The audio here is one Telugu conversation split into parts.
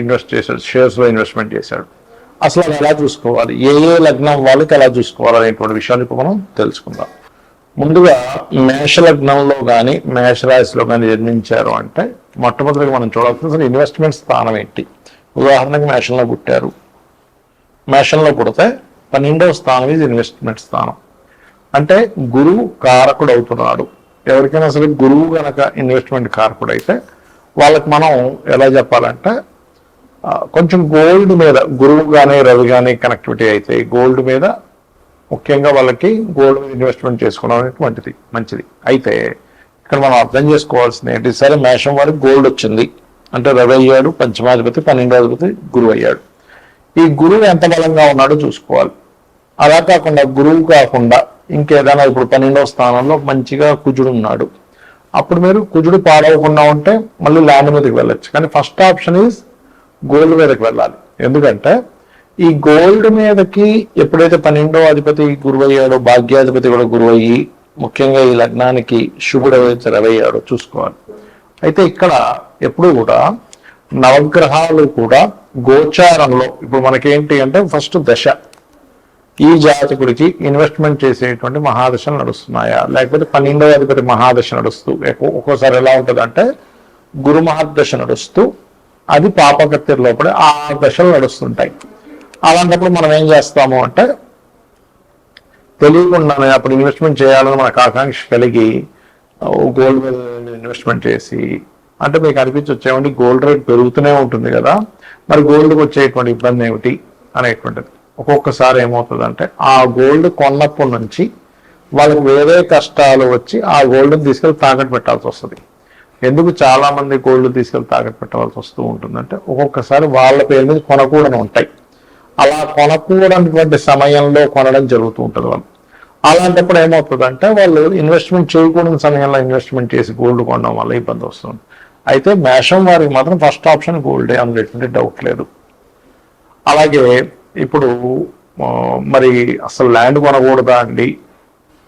ఇన్వెస్ట్ చేశాడు షేర్స్లో ఇన్వెస్ట్మెంట్ చేశాడు. అసలు అది ఎలా చూసుకోవాలి? ఏ ఏ లగ్నం వాళ్ళకి ఎలా చూసుకోవాలి అనేటువంటి విషయాన్ని ఇప్పుడు మనం తెలుసుకుందాం. ముందుగా మేష లగ్నంలో కానీ మేషరాశిలో కానీ జన్మించారు అంటే మొట్టమొదటిగా మనం చూడాల్సిన అసలు ఇన్వెస్ట్మెంట్ స్థానం ఏంటి? ఉదాహరణకు మేషంలో పుట్టారు. మేషంలో పుడితే పన్నెండవ స్థానం ఇది ఇన్వెస్ట్మెంట్ స్థానం. అంటే గురువు కారకుడు అవుతున్నాడు. ఎవరికైనా సరే గురువు కనుక ఇన్వెస్ట్మెంట్ కారకుడు అయితే వాళ్ళకి మనం ఎలా చెప్పాలంటే కొంచెం గోల్డ్ మీద గురువు కానీ రవి కానీ కనెక్టివిటీ అయితే గోల్డ్ మీద ముఖ్యంగా వాళ్ళకి గోల్డ్ మీద ఇన్వెస్ట్మెంట్ చేసుకోవడం అనేటువంటిది మంచిది. అయితే ఇక్కడ మనం అర్థం చేసుకోవాల్సింది ఏంటి? సరే మేషం వారికి గోల్డ్ వచ్చింది. అంటే రవి అయ్యాడు పంచమాధిపతి పన్నెండాధిపతి గురువు అయ్యాడు. ఈ గురువు ఎంత బలంగా ఉన్నాడో చూసుకోవాలి. అలా కాకుండా గురువు కాకుండా ఇంకేదైనా ఇప్పుడు పన్నెండవ స్థానంలో మంచిగా కుజుడు ఉన్నాడు. అప్పుడు మీరు కుజుడు పాడవకుండా ఉంటే మళ్ళీ ల్యాండ్ మీదకి వెళ్ళచ్చు. కానీ ఫస్ట్ ఆప్షన్ ఈజ్ గోల్డ్ మీదకి వెళ్ళాలి. ఎందుకంటే ఈ గోల్డ్ మీదకి ఎప్పుడైతే పన్నెండో అధిపతి గురువు అయ్యాడో భాగ్యాధిపతి కూడా గురువు అయ్యి ముఖ్యంగా ఈ లగ్నానికి శుభుడు ఎవరైతే రవి అయ్యాడో చూసుకోవాలి. అయితే ఇక్కడ ఎప్పుడు కూడా నవగ్రహాలు కూడా గోచారంలో ఇప్పుడు మనకేంటి అంటే ఫస్ట్ దశ. ఈ జాతకుడికి ఇన్వెస్ట్మెంట్ చేసేటువంటి మహాదశలు నడుస్తున్నాయా? లేకపోతే పన్నెండవ అధిపతి మహాదశ నడుస్తూ ఒక్కోసారి ఎలా ఉంటుంది అంటే గురు మహాదశ నడుస్తూ అది పాపకత్తి లోపల ఆ దశలు నడుస్తుంటాయి. అలాంటప్పుడు మనం ఏం చేస్తాము అంటే తెలియకుండానే అప్పుడు ఇన్వెస్ట్మెంట్ చేయాలని మనకు ఆకాంక్ష కలిగి గోల్డ్ మీద ఇన్వెస్ట్మెంట్ చేసి అంటే మీకు అనిపించవచ్చు ఏమండి గోల్డ్ రేట్ పెరుగుతూనే ఉంటుంది కదా మరి గోల్డ్కి వచ్చేటువంటి ఇబ్బంది ఏమిటి అనేటువంటిది. ఒక్కొక్కసారి ఏమవుతుందంటే ఆ గోల్డ్ కొన్నప్పటి నుంచి వాళ్ళకి వేరే కష్టాలు వచ్చి ఆ గోల్డ్ని తీసుకెళ్ళి తాకట్టు పెట్టాల్సి వస్తుంది. ఎందుకు చాలా మంది గోల్డ్ తీసుకెళ్ళి తాకట్టు పెట్టవలసి వస్తూ ఉంటుందంటే ఒక్కొక్కసారి వాళ్ళ పేరు మీద కొనకూడని ఉంటాయి. అలా కొనకూడనటువంటి సమయంలో కొనడం జరుగుతూ ఉంటుంది వాళ్ళు అలాంటప్పుడు ఏమవుతుందంటే వాళ్ళు ఇన్వెస్ట్మెంట్ చేయకూడని సమయంలో ఇన్వెస్ట్మెంట్ చేసి గోల్డ్ కొనడం వల్ల ఇబ్బంది వస్తుంది. అయితే మేషం వారికి మాత్రం ఫస్ట్ ఆప్షన్ గోల్డే అనేటువంటి డౌట్ లేదు. అలాగే ఇప్పుడు మరి అసలు ల్యాండ్ కొనకూడదా అండి?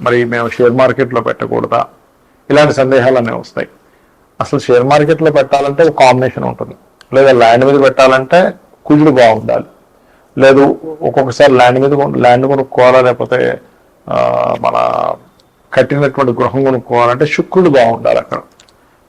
మరి మేము షేర్ మార్కెట్లో పెట్టకూడదా? ఇలాంటి సందేహాలు అనేవి వస్తాయి. అసలు షేర్ మార్కెట్లో పెట్టాలంటే ఒక కాంబినేషన్ ఉంటుంది. లేదా ల్యాండ్ మీద పెట్టాలంటే కుజుడు బాగుండాలి. లేదు ఒక్కొక్కసారి ల్యాండ్ మీద ల్యాండ్ కొనుక్కోవాలా లేకపోతే మన కట్టినటువంటి గృహం కొనుక్కోవాలంటే శుక్రుడు బాగుండాలి అక్కడ.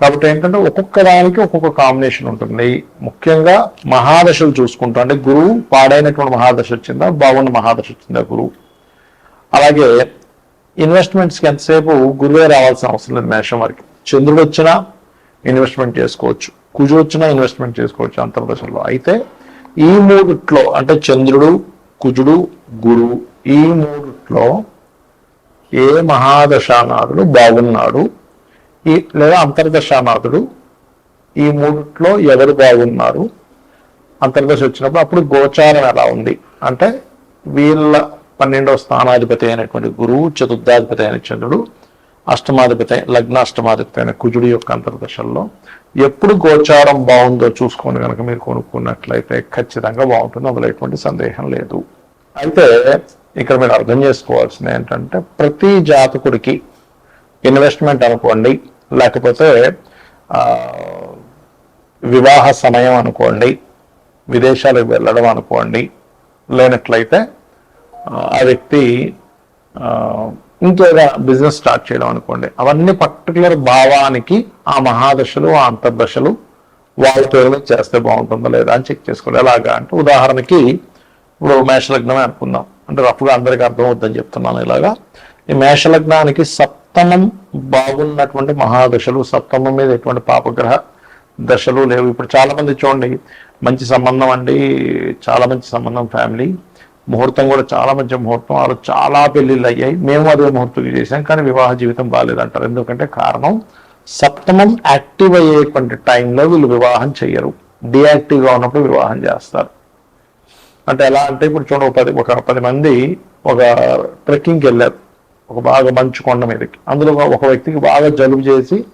కాబట్టి ఏంటంటే ఒక్కొక్క దానికి ఒక్కొక్క కాంబినేషన్ ఉంటుంది. ముఖ్యంగా మహాదశలు చూసుకుంటాం అంటే గురువు పాడైనటువంటి మహాదశ వచ్చిందా బాగున్న మహాదశ వచ్చిందా గురువు. అలాగే ఇన్వెస్ట్మెంట్స్కి ఎంతసేపు గురువే రావాల్సిన అవసరం లేదు మేషం వారికి. చంద్రుడు వచ్చినా ఇన్వెస్ట్మెంట్ చేసుకోవచ్చు. కుజు వచ్చినా ఇన్వెస్ట్మెంట్ చేసుకోవచ్చు అంతర్దశలో. అయితే ఈ మూడిట్లో అంటే చంద్రుడు కుజుడు గురువు ఈ మూడిట్లో ఏ మహాదశానాథుడు బాగున్నాడు? ఈ లేదా అంతర్దశానాథుడు ఈ మూడిట్లో ఎవరు బాగున్నారు? అంతర్దశ వచ్చినప్పుడు అప్పుడు గోచారం ఎలా ఉంది? అంటే వీళ్ళ పన్నెండవ స్థానాధిపతి అయినటువంటి గురువు చతుర్థాధిపతి అయిన చంద్రుడు అష్టమాధిపతి లగ్నాష్టమాధిపతి అయిన కుజుడి యొక్క అంతర్దశల్లో ఎప్పుడు గోచారం బాగుందో చూసుకొని కనుక మీరు కొనుక్కున్నట్లయితే ఖచ్చితంగా బాగుంటుంది. అందులో ఎటువంటి సందేహం లేదు. అయితే ఇక్కడ మీరు అర్థం చేసుకోవాల్సింది ఏంటంటే ప్రతి జాతకుడికి ఇన్వెస్ట్మెంట్ అనుకోండి లేకపోతే వివాహ సమయం అనుకోండి విదేశాలకు వెళ్ళడం అనుకోండి లేనట్లయితే ఆ వ్యక్తి ఇంకేదో బిజినెస్ స్టార్ట్ చేయడం అనుకోండి. అవన్నీ పర్టికులర్ భావానికి ఆ మహాదశలు ఆ అంతర్దశలు వాళ్ళ పేరు మీద చేస్తే బాగుంటుందో లేదా అని చెక్ చేసుకోండి. ఎలాగా అంటే ఉదాహరణకి ఇప్పుడు మేషలగ్నమే అనుకుందాం. అంటే రఫ్గా అందరికీ అర్థం అవుతుందని చెప్తున్నాను ఇలాగా. ఈ మేషలగ్నానికి సప్తమం బాగున్నటువంటి మహాదశలు సప్తమం మీద ఎటువంటి పాపగ్రహ దశలు లేవు. ఇప్పుడు చాలామంది చూడండి మంచి సంబంధం అండి చాలా మంచి సంబంధం ఫ్యామిలీ ముహూర్తం కూడా చాలా మంచి ముహూర్తం. వాళ్ళు చాలా పెళ్ళిళ్ళు అయ్యాయి. మేము అదే ముహూర్తం చేసాం కానీ వివాహ జీవితం బాగాలేదంటారు. ఎందుకంటే కారణం సప్తమం యాక్టివ్ అయ్యేటువంటి టైంలో వీళ్ళు వివాహం చెయ్యరు. డియాక్టివ్గా ఉన్నప్పుడు వివాహం చేస్తారు. అంటే ఎలా అంటే ఇప్పుడు చూడండి ఒక పది ఒక పది మంది ఒక ట్రెక్కింగ్కి వెళ్ళారు. ఒక బాగా మంచు కొండ మీదకి. అందులో ఒక వ్యక్తికి బాగా జలుబు చేసి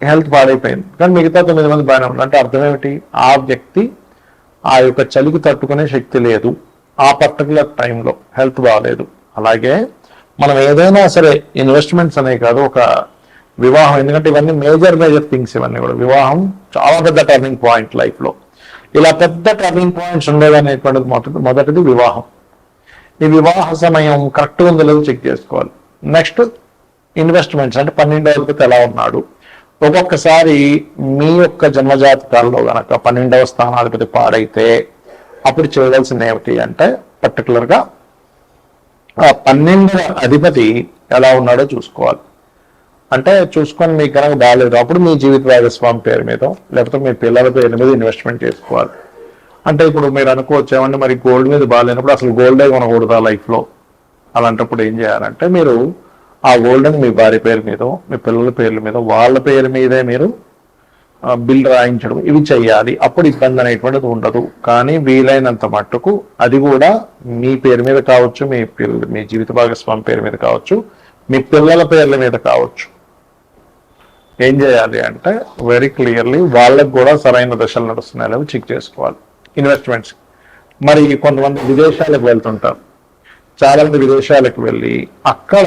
హెల్త్ పాడైపోయింది. కానీ మిగతా తొమ్మిది మంది బాగానే ఉన్నారు. అంటే అర్థం ఏమిటి? ఆ వ్యక్తి ఆ యొక్క చలికి తట్టుకునే శక్తి లేదు. ఆ పర్టికులర్ టైంలో హెల్త్ బాగాలేదు అలాగే మనం ఏదైనా సరే ఇన్వెస్ట్మెంట్స్ అనే కాదు ఒక వివాహం. ఎందుకంటే ఇవన్నీ మేజర్ మేజర్ థింగ్స్ ఇవన్నీ కూడా. వివాహం చాలా పెద్ద టర్నింగ్ పాయింట్ లైఫ్లో ఇలా పెద్ద టర్నింగ్ పాయింట్స్ ఉండేదనేటువంటిది మొదటి మొదటిది వివాహం. ఈ వివాహ సమయం కరెక్ట్గా ఉందో లేదో చెక్ చేసుకోవాలి. నెక్స్ట్ ఇన్వెస్ట్మెంట్స్ అంటే పన్నెండవ అధిపతి ఎలా ఉన్నాడు? ఒక్కొక్కసారి మీ యొక్క జన్మజాతకాల్లో గనక పన్నెండవ స్థానాధిపతి పాడైతే అప్పుడు చేయవలసింది ఏమిటి అంటే పర్టికులర్గా ఆ పన్నెండవ అధిపతి ఎలా ఉన్నాడో చూసుకోవాలి. అంటే చూసుకొని మీకు కనుక బాగాలేదు అప్పుడు మీ జీవిత భాగస్వామి పేరు మీద లేకపోతే మీ పిల్లల పేరు మీద ఇన్వెస్ట్మెంట్ చేసుకోవాలి. అంటే ఇప్పుడు మీరు అనుకోవచ్చు ఏమంటే మరి గోల్డ్ మీద బాగాలేనప్పుడు అసలు గోల్డే కొనకూడదు ఆ లైఫ్లో? అలాంటప్పుడు ఏం చేయాలంటే మీరు ఆ గోల్డ్ని మీ భార్య పేరు మీద మీ పిల్లల పేర్ల మీద వాళ్ళ పేరు మీదే మీరు బిల్ రాయించడం ఇవి చేయాలి అప్పుడు ఇబ్బంది అనేటువంటిది ఉండదు. కానీ వీలైనంత మట్టుకు అది కూడా మీ పేరు మీద కావచ్చు మీ పిల్ల మీ జీవిత భాగస్వామి పేరు మీద కావచ్చు మీ పిల్లల పేర్ల మీద కావచ్చు. ఏం చేయాలి అంటే వెరీ క్లియర్లీ వాళ్ళకు కూడా సరైన దశలు నడుస్తున్నాయి చెక్ చేసుకోవాలి. ఇన్వెస్ట్మెంట్స్ మరి కొంతమంది విదేశాలకు వెళ్తుంటారు. చాలా మంది విదేశాలకు వెళ్ళి అక్కడ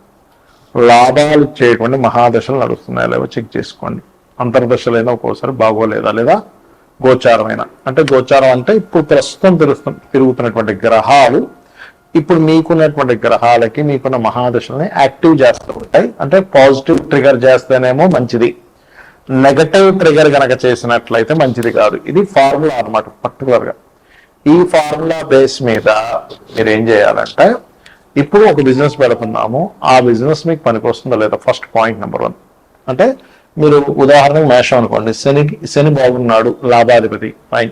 లాభాలు ఇచ్చేటువంటి మహాదశలు నడుస్తున్నాయి. లేవో చెక్ చేసుకోండి. అంతర్దశలైనా ఒక్కోసారి బాగోలేదా? లేదా గోచారమైన? అంటే గోచారం అంటే ఇప్పుడు ప్రస్తుతం తిరుగుతు తిరుగుతున్నటువంటి గ్రహాలు ఇప్పుడు మీకున్నటువంటి గ్రహాలకి మీకున్న మహాదశల్ని యాక్టివ్ చేస్తూ ఉంటాయి. అంటే పాజిటివ్ ట్రిగర్ చేస్తేనేమో మంచిది. నెగటివ్ ట్రిగర్ గనక చేసినట్లయితే మంచిది కాదు. ఇది ఫార్ములా అనమాట పర్టికులర్గా. ఈ ఫార్ములా బేస్ మీద మీరు ఏం చేయాలంటే ఇప్పుడు ఒక బిజినెస్ పెడుతున్నాము ఆ బిజినెస్ మీకు పనికొస్తుందా లేదా? ఫస్ట్ పాయింట్ నెంబర్ వన్ అంటే మీరు ఉదాహరణకు మేషం అనుకోండి. శని శని బాగున్నాడు లాభాధిపతి ఫైన్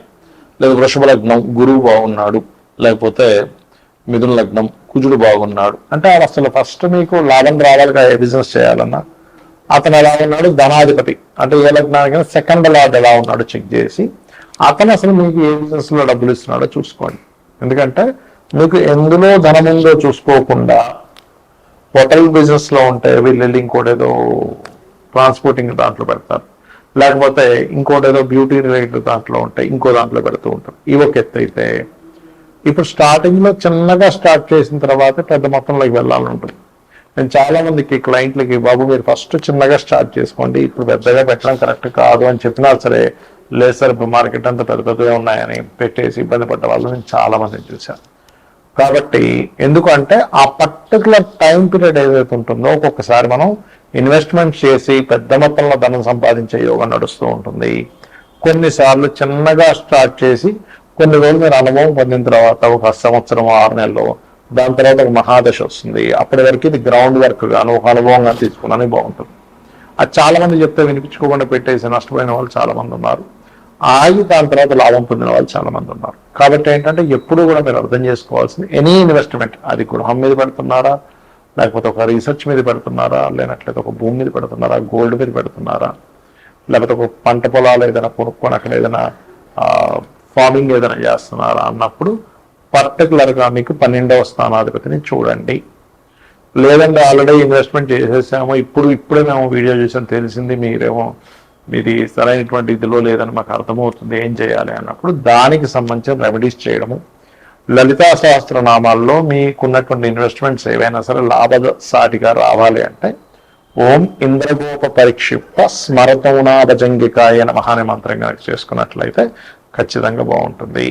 లేదా వృషభ లగ్నం గురువు బాగున్నాడు లేకపోతే మిథున లగ్నం కుజుడు బాగున్నాడు. అంటే ఆడ అసలు ఫస్ట్ మీకు లాభం రావాలి ఏ బిజినెస్ చేయాలన్నా. అతను ఎలా ఉన్నాడు? ధనాధిపతి. అంటే ఏ లగ్నానికి సెకండ్ లాడ్ ఎలా ఉన్నాడు చెక్ చేసి అతను అసలు మీకు ఏ బిజినెస్లో డబ్బులు ఇస్తున్నాడో చూసుకోండి. ఎందుకంటే మీకు ఎందులో ధనం ఉందో చూసుకోకుండా హోటల్ బిజినెస్లో ఉంటే వీళ్ళు వెళ్ళి ట్రాన్స్పోర్టింగ్ దాంట్లో పెడతారు. లేకపోతే ఇంకోటేదో బ్యూటీ రిలేటెడ్ దాంట్లో ఉంటాయి ఇంకో దాంట్లో పెడుతూ ఉంటారు. ఇవి ఒక ఎత్తు అయితే ఇప్పుడు స్టార్టింగ్లో చిన్నగా స్టార్ట్ చేసిన తర్వాత పెద్ద మొత్తంలోకి వెళ్ళాలని ఉంటుంది నేను చాలా మందికి క్లయింట్లకి బాబు మీరు ఫస్ట్ చిన్నగా స్టార్ట్ చేసుకోండి. ఇప్పుడు పెద్దగా పెట్టడం కరెక్ట్ కాదు అని చెప్పినా సరే లేదు సార్ ఇప్పుడు మార్కెట్ అంతా పెద్ద పెద్దగా ఉన్నాయని పెట్టేసి ఇబ్బంది పడ్డ వాళ్ళు నేను చాలా మందిని చూశాను. కాబట్టి ఎందుకంటే ఆ పర్టికులర్ టైం పీరియడ్ ఏదైతే ఉంటుందో ఒక్కొక్కసారి మనం ఇన్వెస్ట్మెంట్ చేసి పెద్ద మొత్తంలో ధనం సంపాదించే యోగం నడుస్తూ ఉంటుంది. కొన్నిసార్లు చిన్నగా స్టార్ట్ చేసి కొన్ని రోజులు మీరు అనుభవం పొందిన తర్వాత ఒక సంవత్సరం ఆరు నెలలు దాని తర్వాత ఒక మహాదశ వస్తుంది. అప్పటి వరకు ఇది గ్రౌండ్ వర్క్ గాను ఒక అనుభవంగా తీసుకున్నాను బాగుంటుంది. అది చాలా మంది చెప్తే వినిపించుకోకుండా పెట్టేసి నష్టపోయిన వాళ్ళు చాలా మంది ఉన్నారు. ఆగి దాని తర్వాత లాభం పొందిన వాళ్ళు చాలా మంది ఉన్నారు. కాబట్టి ఏంటంటే ఎప్పుడు కూడా మీరు అర్థం చేసుకోవాల్సింది ఎనీ ఇన్వెస్ట్మెంట్ అది గృహం మీద పెడుతున్నారా లేకపోతే ఒక రీసెర్చ్ మీద పెడుతున్నారా లేనట్లయితే ఒక భూమి మీద పెడుతున్నారా గోల్డ్ మీద పెడుతున్నారా లేకపోతే ఒక పంట పొలాలు ఏదైనా కొనుక్కొని అక్కడ ఏదైనా ఫార్మింగ్ ఏదైనా చేస్తున్నారా అన్నప్పుడు పర్టికులర్గా మీకు పన్నెండవ స్థానాధిపతిని చూడండి. లేదంటే ఆల్రెడీ ఇన్వెస్ట్మెంట్ చేసేసాము ఇప్పుడు ఇప్పుడే మేము వీడియో చేసాం తెలిసింది మీరేమో మీది సరైనటువంటి ఇదిలో లేదని మాకు అర్థమవుతుంది ఏం చేయాలి అన్నప్పుడు దానికి సంబంధించిన రెమెడీస్ చేయడము. లలితా సహస్రనామాల్లో మీకున్నటువంటి ఇన్వెస్ట్మెంట్స్ ఏవైనా సరే లాభసాటిగా రావాలి అంటే ఓం ఇంద్రగోప పరిక్షిప్త స్మరతౌనాభజంగికాయ నమః అనే మంత్రం కనుక చేసుకున్నట్లయితే ఖచ్చితంగా బాగుంటుంది.